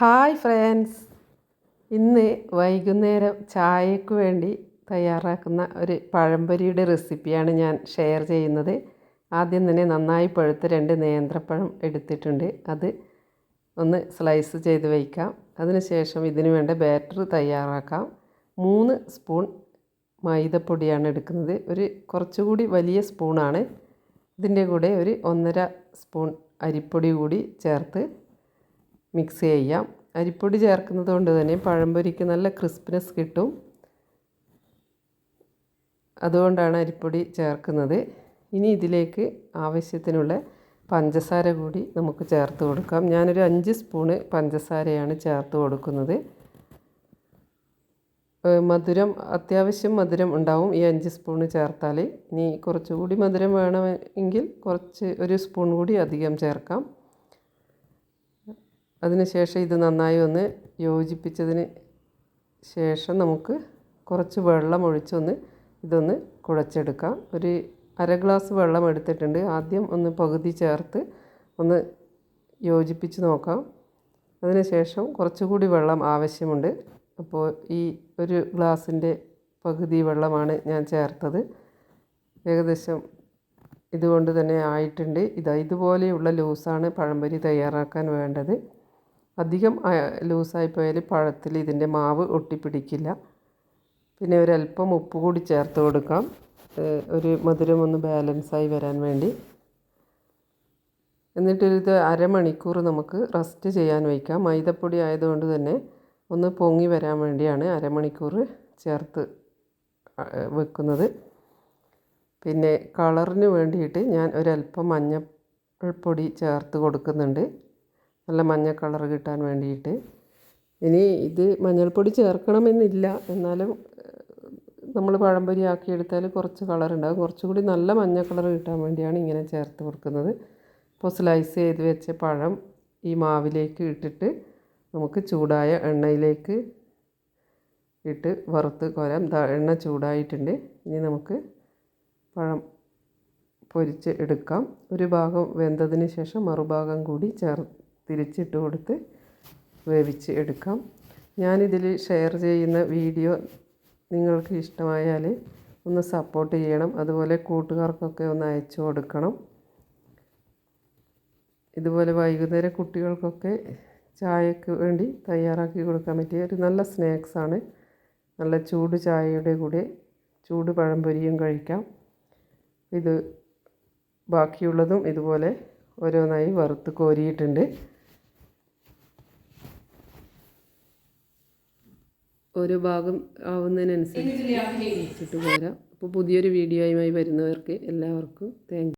Hi friends. ഇന്ന് വൈകുന്നേരം ചായക്ക് വേണ്ടി തയ്യാറാക്കുന്ന ഒരു പഴംപൊരിയുടെ റെസിപ്പിയാണ് ഞാൻ ഷെയർ ചെയ്യുന്നത്. ആദ്യം തന്നെ നന്നായി പഴുത്ത രണ്ട് നേന്ത്രപ്പഴം എടുത്തിട്ടുണ്ട്. അത് ഒന്ന് സ്ലൈസ് ചെയ്ത് വയ്ക്കാം അതിനുശേഷം ഇതിന് വേണ്ട ബാറ്റർ തയ്യാറാക്കാം. മൂന്ന് സ്പൂൺ മൈദപ്പൊടിയാണ് എടുക്കുന്നത്. ഒരു കുറച്ചുകൂടി വലിയ സ്പൂണാണ്. ഇതിന്റെ കൂടെ ഒരു ഒന്നര സ്പൂൺ അരിപ്പൊടി കൂടി ചേർത്ത് മിക്സ് ചെയ്യാം. അരിപ്പൊടി ചേർക്കുന്നത് കൊണ്ട് തന്നെ പഴംപൊരിക്ക് നല്ല ക്രിസ്പിനെസ് കിട്ടും. അതുകൊണ്ടാണ് അരിപ്പൊടി ചേർക്കുന്നത്. ഇനി ഇതിലേക്ക് ആവശ്യത്തിനുള്ള പഞ്ചസാര കൂടി നമുക്ക് ചേർത്ത് കൊടുക്കാം. ഞാനൊരു അഞ്ച് സ്പൂണ് പഞ്ചസാരയാണ് ചേർത്ത് കൊടുക്കുന്നത്. മധുരം അത്യാവശ്യം മധുരം ഉണ്ടാവും ഈ അഞ്ച് സ്പൂണ് ചേർത്താൽ ഇനി കുറച്ചുകൂടി മധുരം വേണമെങ്കിൽ കുറച്ച് ഒരു സ്പൂൺ കൂടി അധികം ചേർക്കാം. അതിനുശേഷം ഇത് നന്നായി ഒന്ന് യോജിപ്പിച്ചതിന് ശേഷം നമുക്ക് കുറച്ച് വെള്ളം ഒഴിച്ചൊന്ന് ഇതൊന്ന് കുഴച്ചെടുക്കാം. ഒരു അര ഗ്ലാസ് വെള്ളം എടുത്തിട്ടുണ്ട്. ആദ്യം ഒന്ന് പകുതി ചേർത്ത് ഒന്ന് യോജിപ്പിച്ച് നോക്കാം. അതിനുശേഷം കുറച്ചുകൂടി വെള്ളം ആവശ്യമുണ്ട്. അപ്പോൾ ഈ ഒരു ഗ്ലാസിന്റെ പകുതി വെള്ളമാണ് ഞാൻ ചേർത്തത്. ഏകദേശം ഇതുകൊണ്ട് തന്നെ ആയിട്ടുണ്ട്. ഇതാ ഇതുപോലെയുള്ള ലൂസാണ് പഴംപൊരി തയ്യാറാക്കാൻ വേണ്ടത്. അധികം ലൂസായി പോയാൽ പഴത്തിൽ ഇതിന്റെ മാവ് ഒട്ടിപ്പിടിക്കില്ല. പിന്നെ ഒരല്പം ഉപ്പ് കൂടി ചേർത്ത് കൊടുക്കാം. ഒരു മധുരം ഒന്ന് ബാലൻസായി വരാൻ വേണ്ടി. എന്നിട്ടൊരിത് അരമണിക്കൂർ നമുക്ക് റെസ്റ്റ് ചെയ്യാൻ വയ്ക്കാം. മൈദപ്പൊടി ആയതുകൊണ്ട് തന്നെ ഒന്ന് പൊങ്ങി വരാൻ വേണ്ടിയാണ് അരമണിക്കൂർ ചേർത്ത് വെക്കുന്നത്. പിന്നെ കളറിന് വേണ്ടിയിട്ട് ഞാൻ ഒരല്പം മഞ്ഞൾപ്പൊടി ചേർത്ത് കൊടുക്കുന്നുണ്ട്. നല്ല മഞ്ഞ കളർ കിട്ടാൻ വേണ്ടിയിട്ട്. ഇനി ഇത് മഞ്ഞൾപ്പൊടി ചേർക്കണമെന്നില്ല. എന്നാലും നമ്മൾ പഴംപൊരി ആക്കിയെടുത്താൽ കുറച്ച് കളർ ഉണ്ടാകും കുറച്ചുകൂടി നല്ല മഞ്ഞ കളർ കിട്ടാൻ വേണ്ടിയാണ് ഇങ്ങനെ ചേർത്ത് കൊടുക്കുന്നത്. ഇപ്പോൾ സ്ലൈസ് ചെയ്ത് വെച്ച പഴം ഈ മാവിലേക്ക് ഇട്ടിട്ട് നമുക്ക് ചൂടായ എണ്ണയിലേക്ക് ഇട്ട് വറുത്ത് കോരാം. എണ്ണ ചൂടായിട്ടുണ്ട്. ഇനി നമുക്ക് പഴം പൊരിച്ച് എടുക്കാം. ഒരു ഭാഗം വെന്തതിന് ശേഷം മറുഭാഗം കൂടി ചേർ തിരിച്ചിട്ട് കൊടുത്ത് വേവിച്ച് എടുക്കാം. ഞാനിതിൽ ഷെയർ ചെയ്യുന്ന വീഡിയോ നിങ്ങൾക്ക് ഇഷ്ടമായാൽ ഒന്ന് സപ്പോർട്ട് ചെയ്യണം. അതുപോലെ കൂട്ടുകാർക്കൊക്കെ ഒന്ന് അയച്ചു കൊടുക്കണം. ഇതുപോലെ വൈകുന്നേരം കുട്ടികൾക്കൊക്കെ ചായക്ക് വേണ്ടി തയ്യാറാക്കി കൊടുക്കാൻ പറ്റിയ ഒരു നല്ല സ്നാക്സാണ് നല്ല ചൂട് ചായയുടെ കൂടെ ചൂട് പഴംപൊരിയും കഴിക്കാം. ഇത് ബാക്കിയുള്ളതും ഇതുപോലെ ഓരോന്നായി വറുത്ത് കോരിയിട്ടുണ്ട്. ഓരോ ഭാഗം ആവുന്നതിനനുസരിച്ച് വെച്ചിട്ട് പോരാം അപ്പോൾ പുതിയൊരു വീഡിയോയുമായി വരുന്നവർക്ക് എല്ലാവർക്കും താങ്ക്